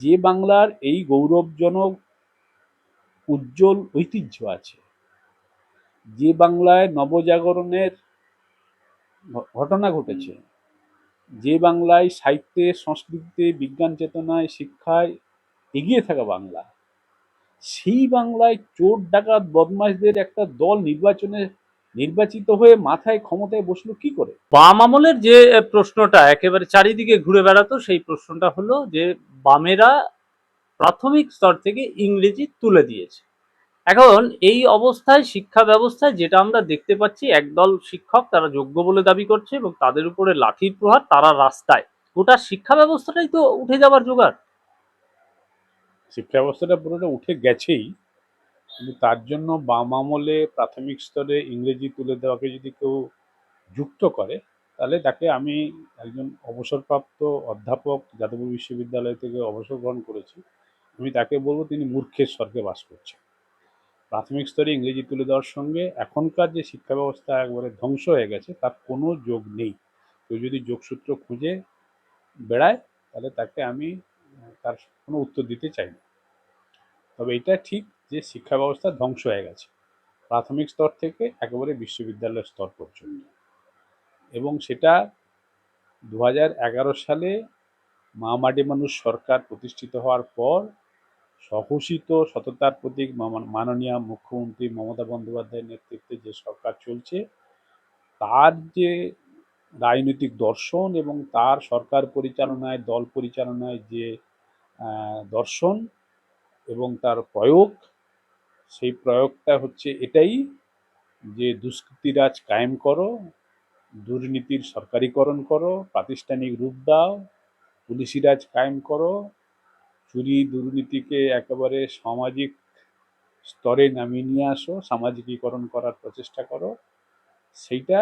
যে বাংলার এই গৌরবজনক, উজ্জ্বল ঐতিহ্য আছে, যে বাংলায় নবজাগরণের ঘটনা ঘটেছে, যে বাংলায় সাহিত্যে, সংস্কৃতিতে, বিজ্ঞান চেতনায়, শিক্ষায় এগিয়ে থাকা বাংলা, সেই বাংলায় চোর ডাকাত বদমাশদের একটা দল নির্বাচনে নির্বাচিত হয়ে মাথায় ক্ষমতায় বসল কি করে? বাম আমলের যে প্রশ্নটা একেবারে চারিদিকে ঘুরে বেড়াতো সেই প্রশ্নটা হলো যে বামেরা প্রাথমিক স্তর থেকে ইংরেজি তুলে দিয়েছে। এখন এই অবস্থায় শিক্ষা ব্যবস্থায় যেটা আমরা দেখতে পাচ্ছি একদল শিক্ষক তারা যোগ্য বলে দাবি করছে এবং তাদের উপরে লাঠির প্রহার তারা রাস্তায়। গোটা শিক্ষা ব্যবস্থাটাই তো উঠে যাবার জোগাড়। শিক্ষা ব্যবস্থাটা পুরোটা উঠে গেছেই। কিন্তু তার জন্য বাম আমলে প্রাথমিক স্তরে ইংরেজি তুলে দেওয়াকে যদি কেউ যুক্ত করে, তাহলে তাকে আমি একজন অবসরপ্রাপ্ত অধ্যাপক যাদবপুর বিশ্ববিদ্যালয় থেকে অবসর গ্রহণ করেছি। আমি তাকে বলব তিনি মূর্খের স্বর্গে বাস করছেন। প্রাথমিক স্তরে ইংরেজি তুলে দেওয়ার সঙ্গে এখনকার যে শিক্ষা ব্যবস্থা একবারে ধ্বংস হয়ে গেছে, তার কোনো যোগ নেই। কেউ যদি যোগসূত্র খুঁজে বেড়ায়, তাহলে তাকে আমি, তার কোনো উত্তর দিতে চাই না। তবে এটা ঠিক যে শিক্ষা ব্যবস্থা ধ্বংস হয়ে গেছে, প্রাথমিক স্তর থেকে একেবারে বিশ্ববিদ্যালয় স্তর পর্যন্ত। এবং সেটা দু সালে মা মাটি মানুষ সরকার প্রতিষ্ঠিত হওয়ার পর সঘোষিত সততার প্রতীক মাননীয় মুখ্যমন্ত্রী মমতা বন্দ্যোপাধ্যায়ের নেতৃত্বে যে সরকার চলছে, তার যে রাজনৈতিক দর্শন এবং তার সরকার পরিচালনায়, দল পরিচালনায় যে দর্শন এবং তার প্রয়োগ সেই প্রয়োগটা হচ্ছে এটাই যে দুষ্কৃতিরাজ কায়েম করো, দুর্নীতির সরকারিকরণ করো, প্রাতিষ্ঠানিক রূপ দাও পুলিশি রাজ কায়েম করো, চুরি দুর্নীতিকে একেবারে সামাজিক স্তরে নামিয়ে নিয়ে আসো, সামাজিকীকরণ করার প্রচেষ্টা করো। সেইটা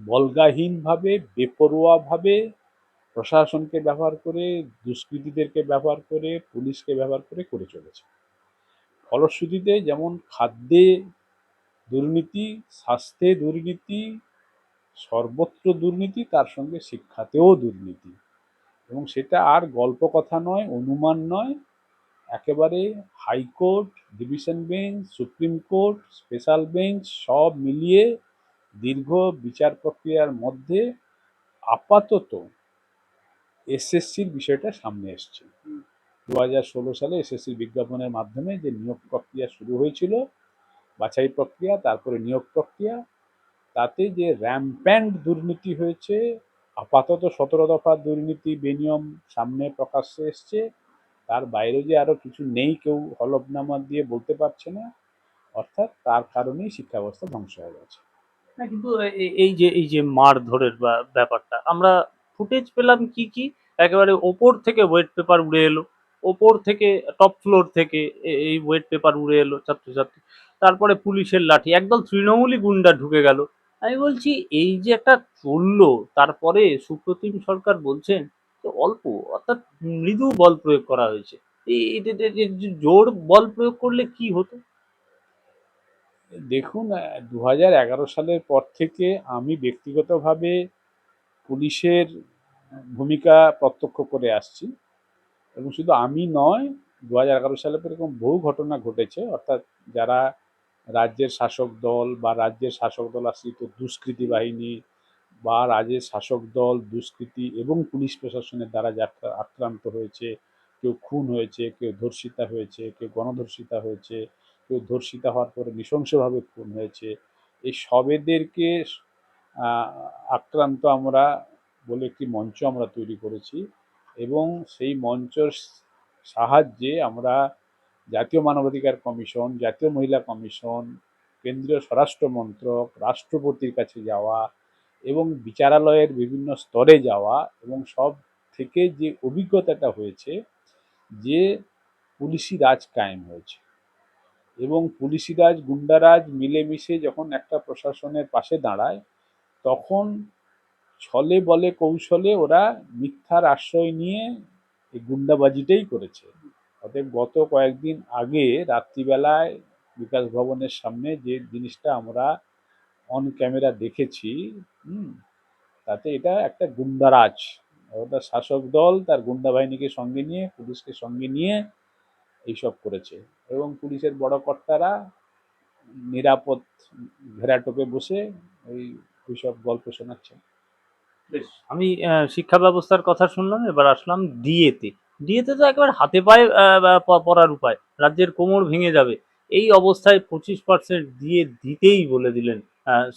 বলগাহীনভাবে, বেপরোয়াভাবে প্রশাসনকে ব্যবহার করে, দুষ্কৃতীদেরকে ব্যবহার করে, পুলিশকে ব্যবহার করে করে চলেছে। ফলশ্রুতিতে যেমন খাদ্যে দুর্নীতি, স্বাস্থ্যে দুর্নীতি, সর্বত্র দুর্নীতি, তার সঙ্গে শিক্ষাতেও দুর্নীতি। এবং সেটা আর গল্প কথা নয়, অনুমান নয়। একেবারে high court, division bench, supreme court, special bench সব মিলিয়ে দীর্ঘ বিচার প্রক্রিয়ার মধ্যে আপাতত এসএসসির বিষয়টা সামনে এসছে। দু হাজার ষোলো সালে এসএসসির বিজ্ঞাপনের মাধ্যমে যে নিয়োগ প্রক্রিয়া শুরু হয়েছিল, বাছাই প্রক্রিয়া, তারপরে নিয়োগ প্রক্রিয়া, তাতে যে র্যাম্প্যান্ট দুর্নীতি হয়েছে, আপাতত সতেরো দফা দুর্নীতি বেনিয়ম সামনে প্রকাশ্যে এসছে। তার বাইরে যে আরও কিছু নেই, কেউ হলফনামা দিয়ে বলতে পারছে না। অর্থাৎ তার কারণেই শিক্ষা ব্যবস্থা ধ্বংস হয়ে গেছে। না কিন্তু এ- এই যে এই যে মারধরের ব্যাপারটা, আমরা ফুটেজ পেলাম কি কি? একেবারে ওপর থেকে ওয়েট পেপার উড়ে এলো। ওপর থেকে টপ ফ্লোর থেকে এই ওয়েট পেপার উড়ে এলো ছাত্রছাত্রী। তারপরে পুলিশের লাঠি, একদল তৃণমূলী গুন্ডা ঢুকে গেল। আমি বলছি, এই যে একটা চলল, তারপরে সুপ্রতিম সরকার বলছেন যে অল্প, অর্থাৎ মৃদু বল প্রয়োগ করা হয়েছে। জোর বল প্রয়োগ করলে কি হতো? দেখুন দু হাজার এগারো সালের পর থেকে আমি ব্যক্তিগতভাবে পুলিশের ভূমিকা প্রত্যক্ষ করে আসছি। এবং শুধু আমি নয় দু হাজার এগারো সালে এরকম বহু ঘটনা ঘটেছে। অর্থাৎ যারা রাজ্যের শাসক দল বা রাজ্যের শাসক দল আশ্রিত দুষ্কৃতী বাহিনী বা রাজ্যের শাসক দল, দুষ্কৃতী এবং পুলিশ প্রশাসনের দ্বারা আক্রান্ত হয়েছে, কেউ খুন হয়েছে, কেউ ধর্ষিতা হয়েছে, কেউ গণধর্ষিতা হয়েছে, কেউ ধর্ষিতা হওয়ার পরে নৃশংসভাবে খুন হয়েছে। এই সবেদেরকে আক্রান্ত আমরা বলে একটি মঞ্চ আমরা তৈরি করেছি। এবং সেই মঞ্চর সাহায্যে আমরা জাতীয় মানবাধিকার কমিশন, জাতীয় মহিলা কমিশন, কেন্দ্রীয় স্বরাষ্ট্র মন্ত্রক, রাষ্ট্রপতির কাছে যাওয়া এবং বিচারালয়ের বিভিন্ন স্তরে যাওয়া এবং সব থেকে যে অভিজ্ঞতাটা হয়েছে যে পুলিশি রাজ কায়েম হয়েছে। এবং পুলিশি রাজ গুন্ডারাজ মিলেমিশে যখন একটা প্রশাসনের পাশে দাঁড়ায়, তখন ছলে বলে কৌশলে ওরা মিথ্যার আশ্রয় নিয়ে এই গুন্ডাবাজিটাই করেছে। অতএব গত কয়েকদিন আগে রাত্রিবেলায় বিকাশ ভবনের সামনে যে জিনিসটা আমরা অন ক্যামেরা দেখেছি তাতে এটা একটা গুন্ডারাজ। ওটা শাসক দল তার গুন্ডা বাহিনীকে সঙ্গে নিয়ে, পুলিশকে সঙ্গে নিয়ে এইসব করেছে এবং পুলিশের বড় কর্তারা নিরাপদ ভেড়াটোপে বসে ওই ওইসব গল্প শোনাচ্ছে বেশ। আমি শিক্ষা ব্যবস্থার কথা শুনলাম এবার আসলাম ডিএতে ডিএতে তো। একবার হাতে পায়ে পড়ার উপায়। রাজ্যের কোমর ভেঙে যাবে। এই অবস্থায় পঁচিশ পার্সেন্ট দিয়ে দিতেই বলে দিলেন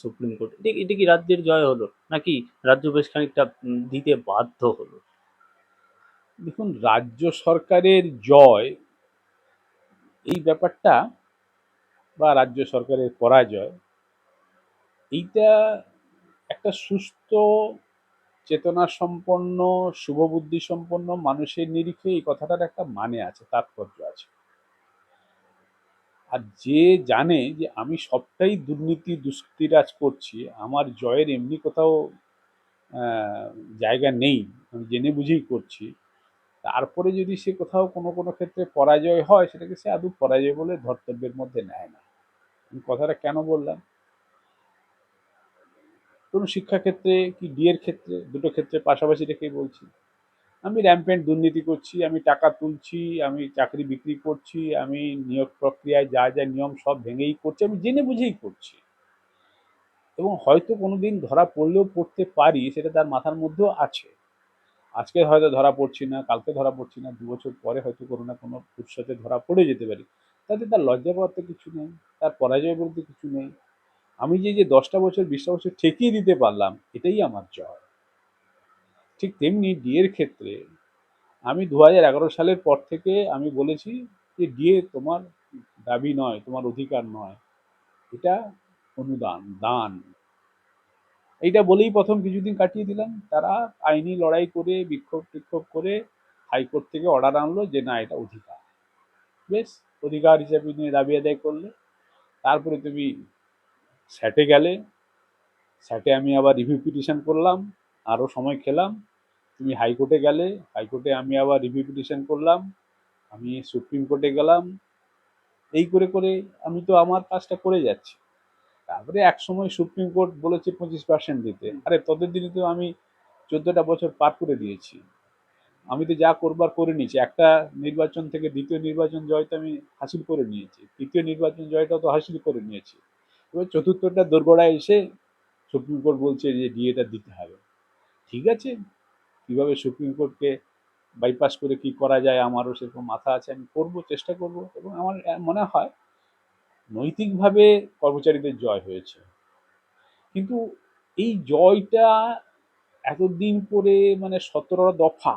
সুপ্রিম কোর্ট এটা এটা কি রাজ্যের জয় হলো? নাকি রাজ্য বেশ খানিকটা দিতে বাধ্য হলো? দেখুন রাজ্য সরকারের জয় এই ব্যাপারটা বা রাজ্য সরকারের পরাজয় এইটা একটা সুস্থ চেতনা সম্পন্ন শুভবুদ্ধি সম্পন্ন মানুষের নিরিখে এই কথাটার একটা মানে আছে, তাৎপর্য আছে। আর যে জানে যে আমি সবটাই দুর্নীতি, দুষ্কৃতিরাজ করছি, আমার জয়ের এমনি কোথাও জায়গা নেই, আমি জেনে বুঝেই করছি, তারপরে যদি সে কোথাও কোনো কোনো ক্ষেত্রে পরাজয় হয়, সেটাকে সে আদৌ পরাজয় বলে ধর্তব্যের মধ্যে নেয় না। আমি কথাটা কেন বললাম? কোনো শিক্ষাক্ষেত্রে কি বিয়ের ক্ষেত্রে, দুটো ক্ষেত্রে পাশাপাশি রেখেই বলছি। আমি র্যাম্পেন্ট দুর্নীতি করছি, আমি টাকা তুলছি, আমি চাকরি বিক্রি করছি, আমি নিয়োগ প্রক্রিয়ায় যা যা নিয়ম সব ভেঙেই করছি, আমি জেনে বুঝেই করছি। এবং হয়তো কোনোদিন ধরা পড়লেও পড়তে পারি, সেটা তার মাথার মধ্যেও আছে। আজকে হয়তো ধরা পড়ছি না, কালকে ধরা পড়ছি না, দু বছর পরে হয়তো কোনো না কোনো উৎসতে ধরা পড়ে যেতে পারি। তাতে তার লজ্জা পাওয়ার তো কিছু নেই, তার পরাজয় বলতে কিছু নেই। আমি যে যে দশটা বছর, বিশটা বছর ঠেকিয়ে দিতে পারলাম, এটাই আমার জয় ঠিক তেমনি ডিএর ক্ষেত্রে আমি দু সালের পর থেকে আমি বলেছি যে ডিএ তোমার দাবি নয়, তোমার অধিকার নয়। এটা অনুদান, দান। এইটা বলেই প্রথম কিছুদিন কাটিয়ে দিলাম। তারা আইনি লড়াই করে, বিক্ষোভ টিক্ষোভ করে হাইকোর্ট থেকে অর্ডার আনলো যে না, এটা অধিকার। বেশ, অধিকার হিসাবে নিয়ে দাবি আদায় করলে। তারপরে তুমি স্যাটে গেলে স্যাটে আমি আবার রিভিউ পিটিশন করলাম আরও সময় খেলাম। তুমি হাইকোর্টে গেলে হাইকোর্টে আমি আবার রিভিউ পিটিশন করলাম, আমি সুপ্রিম কোর্টে গেলাম। এই করে করে আমি তো আমার কাজটা করে যাচ্ছি। তারপরে এক সময় সুপ্রিম কোর্ট বলেছে পঁচিশ পার্সেন্ট দিতে। আরে, তোদের দিনে তো আমি চোদ্দটা বছর পার করে দিয়েছি। আমি তো যা করবার করে নিয়েছি। একটা নির্বাচন থেকে দ্বিতীয় নির্বাচন জয় তো আমি হাসিল করে নিয়েছি। তৃতীয় নির্বাচন জয়টাও তো হাসিল করে নিয়েছি। এবার চতুর্থটা দোরগোড়ায় এসে সুপ্রিম কোর্ট বলছে যে ডিএটা দিতে হবে। ঠিক আছে? কীভাবে সুপ্রিম কোর্টকে বাইপাস করে কি করা যায় আমারও সেরকম মাথা আছে, আমি করব, চেষ্টা করব এবং আমার মনে হয় নৈতিকভাবে কর্মচারীদের জয় হয়েছে। কিন্তু এই জয়টা এতদিন পরে মানে সতেরো দফা,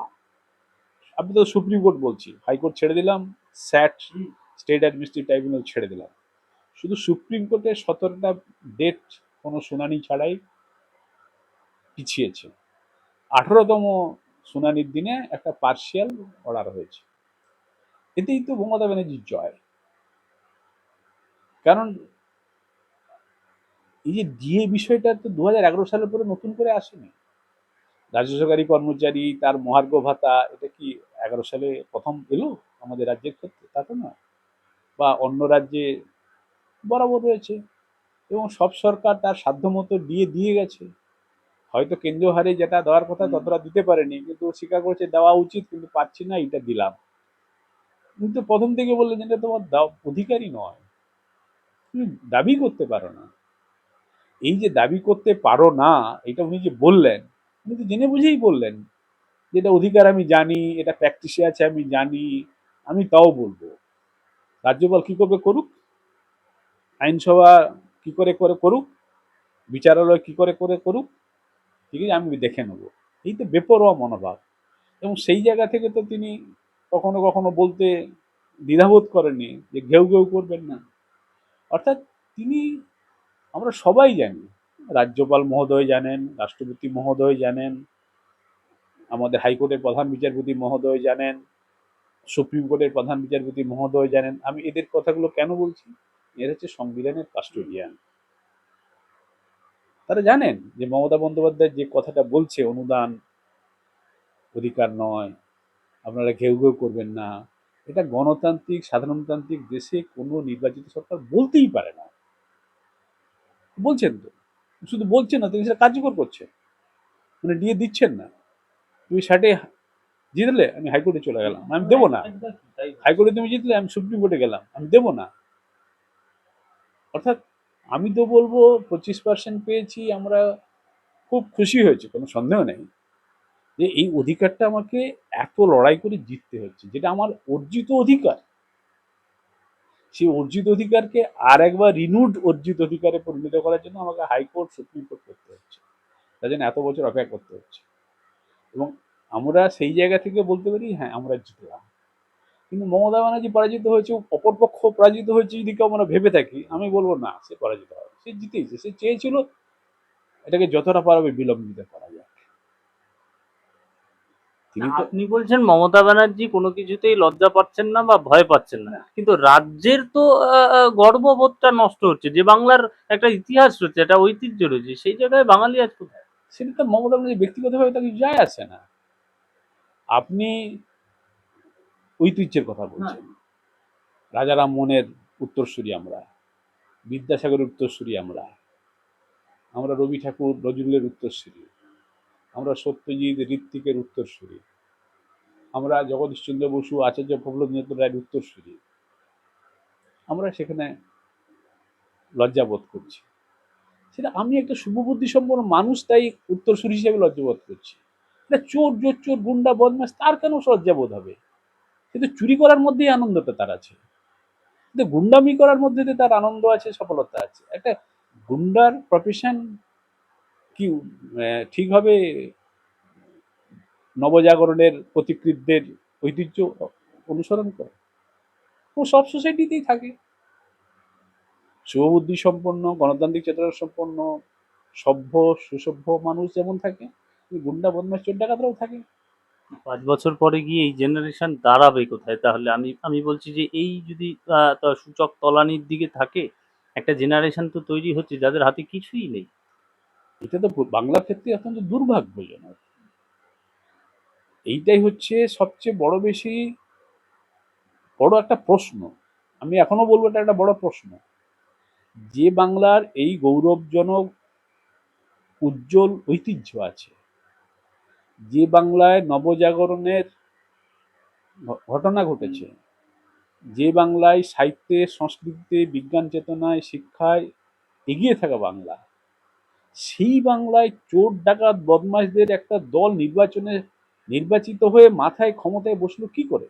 আমি তো সুপ্রিম কোর্ট বলছি, হাইকোর্ট ছেড়ে দিলাম, স্যাট স্টেট অ্যাডমিনিস্ট্রেটিভ ট্রাইব্যুনাল ছেড়ে দিলাম। শুধু সুপ্রিম কোর্টে সতেরোটা ডেট কোনো শুনানি ছাড়াই পিছিয়েছে। আঠারোতম শুনানির দিনে একটা পার্শিয়াল অর্ডার হয়েছে। এতেই তো মমতা ব্যানার্জির জয়। কারণ এই যে ডিএ বিষয়টা তো দু হাজার এগারো সালের পরে নতুন করে আসেনি। রাজ্য সরকারি কর্মচারী, তার মহার্ঘ ভাতা, এটা কি এগারো সালে প্রথম এলো আমাদের রাজ্যের ক্ষেত্রে? তা তো নয়। বা অন্য রাজ্যে বরাবর রয়েছে এবং সব সরকার তার সাধ্যমতো দিয়ে দিয়ে গেছে। হয়তো কেন্দ্রীয় হারে যেটা দেওয়ার কথা ততটা দিতে পারেনি কিন্তু স্বীকার করেছে দেওয়া উচিত কিন্তু পাচ্ছি না এটা দিলাম। কিন্তু প্রথম থেকে বললেন যে এটা তোমার অধিকারই নয়। তুমি দাবি করতে পারো না। এই যে দাবি করতে পারো না এটা উনি যে বললেন উনি তো জেনে বুঝেই বললেন যে এটা অধিকার আমি জানি এটা প্র্যাকটিসে আছে আমি জানি আমি তাও বলব। রাজ্যপাল কী করবে করুক আইনসভা কি করে করে করুক, বিচারালয় কি করে করে করুক, ঠিক আছে, আমি দেখে নেব। এই তো বেপরোয়া মনোভাব। এবং সেই জায়গা থেকে তো তিনি কখনো কখনো বলতে দ্বিধাবোধ করেননি যে ঘেউ ঘেউ করবেন না। অর্থাৎ তিনি, আমরা সবাই জানি, রাজ্যপাল মহোদয় জানেন, রাষ্ট্রপতি মহোদয় জানেন, আমাদের হাইকোর্টের প্রধান বিচারপতি মহোদয় জানেন, সুপ্রিম কোর্টের প্রধান বিচারপতি মহোদয় জানেন। আমি এদের কথাগুলো কেন বলছি? এর হচ্ছে সংবিধানের কাস্টোডিয়ান। তারা জানেন যে মমতা বন্দ্যোপাধ্যায় যে কথাটা বলছে অনুদান অধিকার নয় আপনারা ঘেউ ঘেউ করবেন না এটা গণতান্ত্রিক সাধারণতান্ত্রিক দেশে কোনো নির্বাচিত সরকার বলতেই পারে না। বলছেন তো। শুধু বলছেন না তিনি সেটা কার্যকর করছেন। মানে দিয়ে দিচ্ছেন না। তুমি ষাটে জিতলে আমি হাইকোর্টে চলে গেলাম আমি দেবো না। হাইকোর্টে তুমি জিতলে আমি সুপ্রিম কোর্টে গেলাম আমি দেবো না। অর্থাৎ আমি তো বলব পঁচিশ পার্সেন্ট পেয়েছি, আমরা খুব খুশি হয়েছে, কোনো সন্দেহ নেই। যে এই অধিকারটা আমাকে এত লড়াই করে জিততে হচ্ছে, যেটা আমার অর্জিত অধিকার। সেই অর্জিত অধিকারকে আর একবার রিনুড অর্জিত অধিকারে পরিণত করার জন্য আমাকে হাইকোর্ট সুপ্রিম কোর্ট করতে হচ্ছে। তার জন্য এত বছর অপেক্ষা করতে হচ্ছে। এবং আমরা সেই জায়গা থেকে বলতে পারি হ্যাঁ আমরা জিতলাম। কিন্তু মমতা ব্যানার্জি পরাজিত হয়েছে অপরপক্ষ পরাজিত হয়েছে যদি কেউ আমরা ভেবে থাকি আমি বলব না সে পরাজিত হবে। সে জিতেছে সে চেয়েছিল এটাকে যতটা পারবে বিলম্বিত করা যায়। তিনি তো আপনি বলছেন মমতা ব্যানার্জি কোনো কিছুতেই লজ্জা পাচ্ছেন না বা ভয় পাচ্ছেন না। কিন্তু রাজ্যের তো গর্ববোধটা নষ্ট হচ্ছে যে বাংলার একটা ইতিহাস রয়েছে একটা ঐতিহ্য রয়েছে সেই জায়গায় বাঙালি আজ কোথায়? সেটা তো মমতা ব্যানার্জি ব্যক্তিগতভাবে তাকে যায় আসে না। আপনি ঐতিহ্যের কথা বলছেন রাজা রামমোহনের উত্তরসূরি আমরা বিদ্যাসাগরের উত্তরসূরি আমরা আমরা রবি ঠাকুর নজরুলের উত্তরসূরি আমরা সত্যজিৎ ঋত্বিকের উত্তরসূরি আমরা জগদীশচন্দ্র বসু আচার্য প্রফুল্লচন্দ্র রায়ের উত্তরসূরি আমরা সেখানে লজ্জাবোধ করছি। সেটা আমি একটা শুভবুদ্ধি সম্পন্ন মানুষ তাই উত্তরসূরি হিসেবে লজ্জাবোধ করছি। এটা চোর জোর চোর গুন্ডা বদমাস তার কেন লজ্জাবোধ হবে? কিন্তু চুরি করার মধ্যেই আনন্দটা তার আছে। কিন্তু গুন্ডামি করার মধ্যে তার আনন্দ আছে, সফলতা আছে। একটা গুন্ডার প্রফেশন কি ঠিকভাবে নবজাগরণের প্রতিকৃতদের ঐতিহ্য অনুসরণ করে? ও সব সোসাইটিতেই থাকে। শুভবুদ্ধি সম্পন্ন, গণতান্ত্রিক চেতনা সম্পন্ন, সভ্য, সুসভ্য মানুষ যেমন থাকে গুন্ডা বদমাস চোর ডাকাতরাও থাকে। পাঁচ বছর পরে গিয়ে এই জেনারেশন দাঁড়াবে কোথায়? তাহলে আমি আমি বলছি যে এই যদি সূচক তলানির দিকে থাকে, একটা জেনারেশন তো তৈরি হচ্ছে, যাদের হাতে কিছুই নেই। এটা তো বাংলার ক্ষেত্রে অত্যন্ত দুর্ভাগ্যজনক। এইটাই হচ্ছে সবচেয়ে বড় বেশি বড় একটা প্রশ্ন। আমি এখনও বলব এটা একটা বড় প্রশ্ন। যে বাংলার এই গৌরবজনক, উজ্জ্বল ঐতিহ্য আছে যে বাংলায় নবজাগরণের ঘটনা ঘটেছে। যে বাংলায় সাহিত্যে, সংস্কৃতিতে, বিজ্ঞান চেতনায়, শিক্ষায় এগিয়ে থাকা বাংলা। সেই বাংলায় চোর, ডাকাত, বদমাশদের একটা দল নির্বাচনে নির্বাচিত হয়ে মাথায়, ক্ষমতায় বসল কি করে?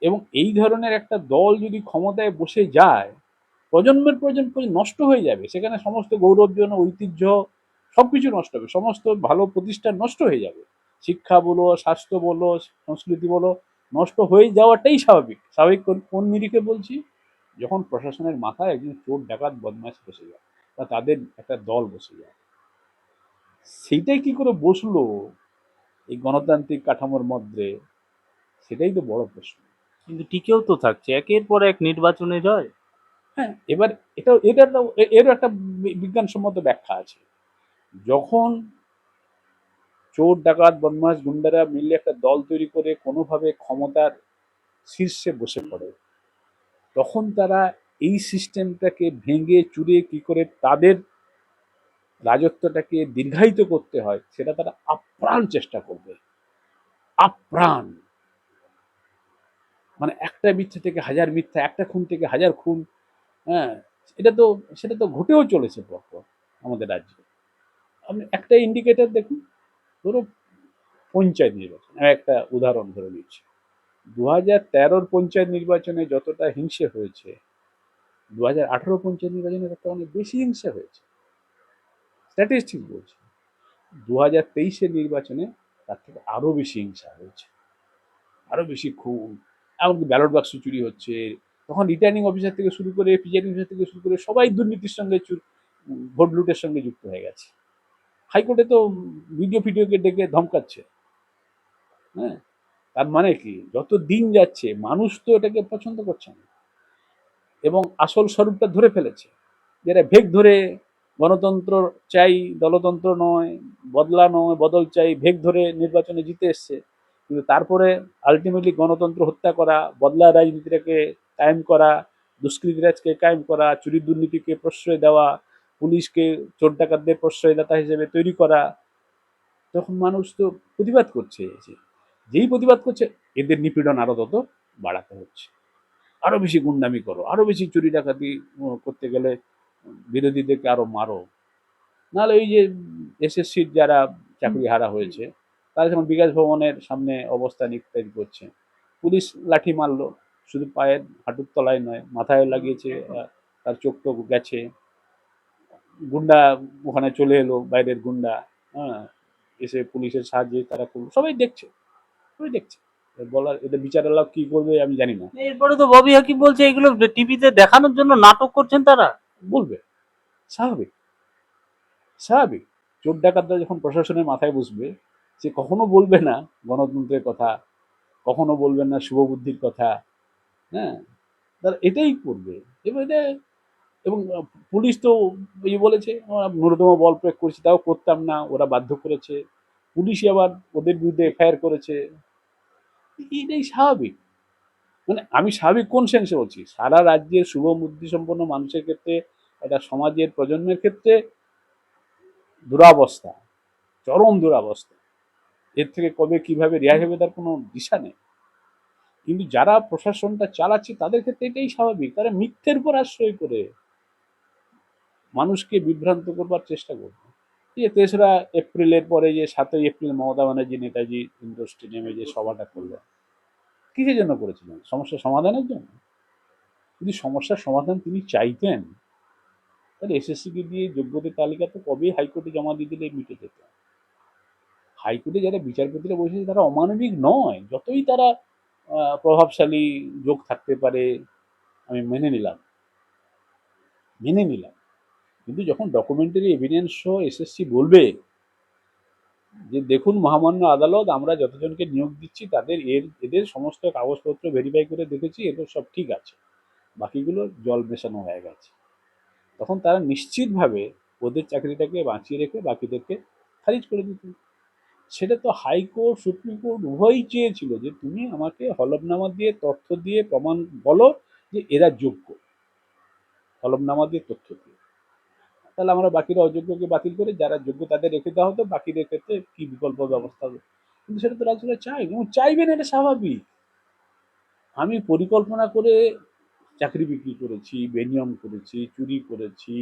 এবং এই ধরনের একটা দল যদি ক্ষমতায় বসে যায়, প্রজন্মের প্রজন্ম নষ্ট হয়ে যাবে। সেখানে সমস্ত গৌরবজনক ঐতিহ্য সবকিছু নষ্ট হবে। সমস্ত ভালো প্রতিষ্ঠান নষ্ট হয়ে যাবে। শিক্ষা বলো স্বাস্থ্য বলো সংস্কৃতি বলো নষ্ট হয়ে যাওয়াটাই স্বাভাবিক। স্বাভাবিক কোন- নিরিখে বলছি? যখন প্রশাসনের মাথায় একজন চোর ডাকাত বদমাশ বসে যায় বা তাদের একটা দল বসে যায়। সেইটাই কি করে বসল এই গণতান্ত্রিক কাঠামোর মধ্যে? সেটাই তো বড় প্রশ্ন। কিন্তু টিকেও তো থাকছে। একের পর এক নির্বাচনে জয় হ্যাঁ এবার এটা এটা একটা এরও একটা বিজ্ঞানসম্মত ব্যাখ্যা আছে। যখন চোর ডাকাত বদমাস গুন্ডারা মিলে একটা দল তৈরি করে কোনোভাবে ক্ষমতার শীর্ষে বসে পড়ে, তখন তারা এই সিস্টেমটাকে ভেঙে, চুরে কি করে তাদের রাজত্বটাকে দীর্ঘায়িত করতে হয়, সেটা তারা আপ্রাণ চেষ্টা করবে। আপ্রাণ। মানে একটা মিথ্যা থেকে হাজার মিথ্যা, একটা খুন থেকে হাজার খুন হ্যাঁ এটা তো, সেটা তো ঘটেও চলেছে পরপর আমাদের রাজ্যে। আপনি একটা ইন্ডিকেটার দেখুন, ধরো পঞ্চায়েত নির্বাচন, আমি একটা উদাহরণ ধরে নিচ্ছি। দু হাজার তেরোর পঞ্চায়েত নির্বাচনে যতটা হিংসে হয়েছে দু হাজার আঠেরো পঞ্চায়েত নির্বাচনে ততটা অনেক বেশি হিংসা হয়েছে। স্ট্যাটিস্টিক বলছে দু হাজার তেইশের নির্বাচনে তার থেকে আরও বেশি হিংসা হয়েছে। আরও বেশি খুন, এমনকি ব্যালট বাক্স চুরি হচ্ছে। তখন রিটার্নিং অফিসার থেকে শুরু করে প্রিজাইডিং অফিসার থেকে শুরু করে সবাই দুর্নীতির সঙ্গে ভোট লুটের সঙ্গে যুক্ত হয়ে গেছে। হাইকোর্টে তো ভিডিও ফিডিওকে ডেকে ধমকাচ্ছে। হ্যাঁ? তার মানে কি? যত দিন যাচ্ছে, মানুষ তো এটাকে পছন্দ করছে না। এবং আসল স্বরূপটা ধরে ফেলেছে। যেটা ভেগ ধরে গণতন্ত্র চাই, দলতন্ত্র নয়, বদলা নয়, বদল চাই, ভেগ ধরে নির্বাচনে জিতে এসছে। কিন্তু তারপরে আলটিমেটলি গণতন্ত্র হত্যা করা, বদলা রাজনীতিটাকে কায়েম করা, দুষ্কৃতিরাজকে কায়েম করা চুরি দুর্নীতিকে প্রশ্রয় দেওয়া পুলিশকে চোর ডাকাতদের প্রশ্রয়দাতা হিসেবে তৈরি করা, তখন মানুষ তো প্রতিবাদ করছে। যেই প্রতিবাদ করছে, এদের নিপীড়ন আরও তত বাড়াতে হচ্ছে। আরও বেশি গুন্ডামি করো, আরও বেশি চুরি ডাকাতি করতে গেলে বিরোধীদেরকে আরও মারো। নাহলে এই যে এসএসসির যারা চাকরি হারা হয়েছে, তারা যখন বিকাশ ভবনের সামনে অবস্থান ইত্যাদি করছে, পুলিশ লাঠি মারলো, শুধু পায়ের হাঁটুর তলায় নয় মাথায় লাগিয়েছে তার চোখ টোক গেছে। গুন্ডা ওখানে চলে এলো বাইরের গুন্ডা হ্যাঁ এসে পুলিশের সাহায্যে তারা করল সবাই দেখছে সবাই দেখছে। বলার এদের বিচারালাভ কি করবে আমি জানি না। এরপরে তো ববি হাকিম বলছে এগুলো টিভিতে দেখানোর জন্য নাটক করছেন তারা? বলবে স্বাভাবিক স্বাভাবিক। চোর ডাকাতরা যখন প্রশাসনের মাথায় বসবে সে কখনো বলবে না গণতন্ত্রের কথা কখনো বলবেন না শুভবুদ্ধির কথা হ্যাঁ তারা এটাই করবে। এবং এটা এবং পুলিশ তো এই বলেছে ন্যূনতম বল প্রয়োগ করছি, তাও করতাম না, ওরা বাধ্য করেছে। পুলিশই আবার ওদের বিরুদ্ধে এফআইআর করেছে। এটাই স্বাভাবিক। মানে আমি স্বাভাবিক কোন সেন্সে বলছি? সারা রাজ্যের শুভ বুদ্ধি সম্পন্ন মানুষের ক্ষেত্রে একটা সমাজের প্রজন্মের ক্ষেত্রে দুরাবস্থা, চরম দুরাবস্থা। এর থেকে কবে কীভাবে রেহাই হবে তার কোনো দিশা নেই। কিন্তু যারা প্রশাসনটা চালাচ্ছে, তাদের ক্ষেত্রে এটাই স্বাভাবিক। তারা মিথ্যের উপর আশ্রয় করে মানুষকে বিভ্রান্ত করবার চেষ্টা করবে। যে তেসরা এপ্রিলের পরে যে সাতই এপ্রিল মমতা ব্যানার্জি, নেতাজি ইন্ডোর স্টেডিয়ামে যে সভাটা করলেন কিসের জন্য করেছিলেন? সমস্যা সমাধানের জন্য? যদি সমস্যার সমাধান তিনি চাইতেন, তাহলে এসএসসিকে দিয়ে যোগ্যদের তালিকা তো কবেই হাইকোর্টে জমা দিয়ে দিলে মিটে যেত। হাইকোর্টে যারা বিচারপতিরা বসেছে, তারা অমানবিক নয়। যতই তারা প্রভাবশালী যোগ থাকতে পারে, আমি মেনে নিলাম। মেনে নিলাম। কিন্তু যখন ডকুমেন্টারি এভিডেন্স সহ এসএসসি বলবে যে দেখুন মহামান্য আদালত, আমরা যতজনকে নিয়োগ দিচ্ছি তাদের এর, এদের সমস্ত কাগজপত্র ভেরিফাই করে দেখেছি, এদের সব ঠিক আছে। বাকিগুলো জল মেশানো হয়ে গেছে। তখন তারা নিশ্চিতভাবে ওদের চাকরিটাকে বাঁচিয়ে রেখে বাকিদেরকে খারিজ করে দিত। সেটা তো হাইকোর্ট সুপ্রিম কোর্ট উভয়ই চেয়েছিল যে তুমি আমাকে হলফনামা দিয়ে তথ্য দিয়ে প্রমাণ বলো যে এরা যোগ্য। হলফনামা দিয়ে তথ্য দিয়ে। তাহলে আমরা বাকিরা অযোগ্যকে বাতিল করে, যারা যোগ্য তাদের রেখে দেওয়া হতো, বাকিদের ক্ষেত্রে কি বিকল্প ব্যবস্থা হবে? কিন্তু সেটা তো রাজ্যরা চাই এবং চাইবেন এটা স্বাভাবিক। আমি পরিকল্পনা করে চাকরি বিক্রি করেছি, বেনিয়ম করেছি, চুরি করেছি,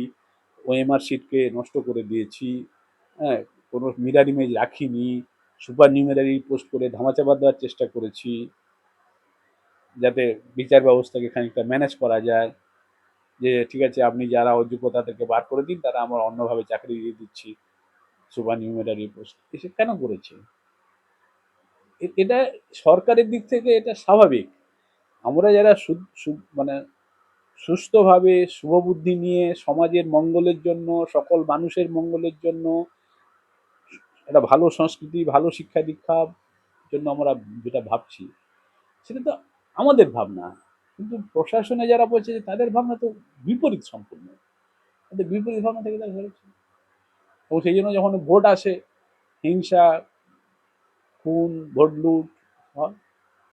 ওএমআর শিটকে নষ্ট করে দিয়েছি হ্যাঁ কোনো মিরার ইমেজ রাখিনি, সুপার নিউমেরারি পোস্ট করে ধামাচাপা দেওয়ার চেষ্টা করেছি, যাতে বিচার ব্যবস্থাকে খানিকটা ম্যানেজ করা যায়। যে, ঠিক আছে, আপনি যারা অযোগ্য তাদেরকে বার করে দিন, তারা আমরা অন্যভাবে চাকরি দিয়ে দিচ্ছি সুপার নিউমেরারি পোস্ট। এসে কেন করেছে? এটা সরকারের দিক থেকে এটা স্বাভাবিক। আমরা যারা মানে সুস্থভাবে, শুভবুদ্ধি নিয়ে সমাজের মঙ্গলের জন্য, সকল মানুষের মঙ্গলের জন্য, একটা ভালো সংস্কৃতি, ভালো শিক্ষা দীক্ষার জন্য আমরা যেটা ভাবছি, সেটা তো আমাদের ভাবনা। কিন্তু প্রশাসনে যারা বলছে যে তাদের ভাবনা তো বিপরীত সম্পূর্ণ। তাদের বিপরীত ভাবনা থেকে তারা ধরেছে এবং সেই জন্য যখন ভোট আসে, হিংসা, খুন ভোট লুট হয়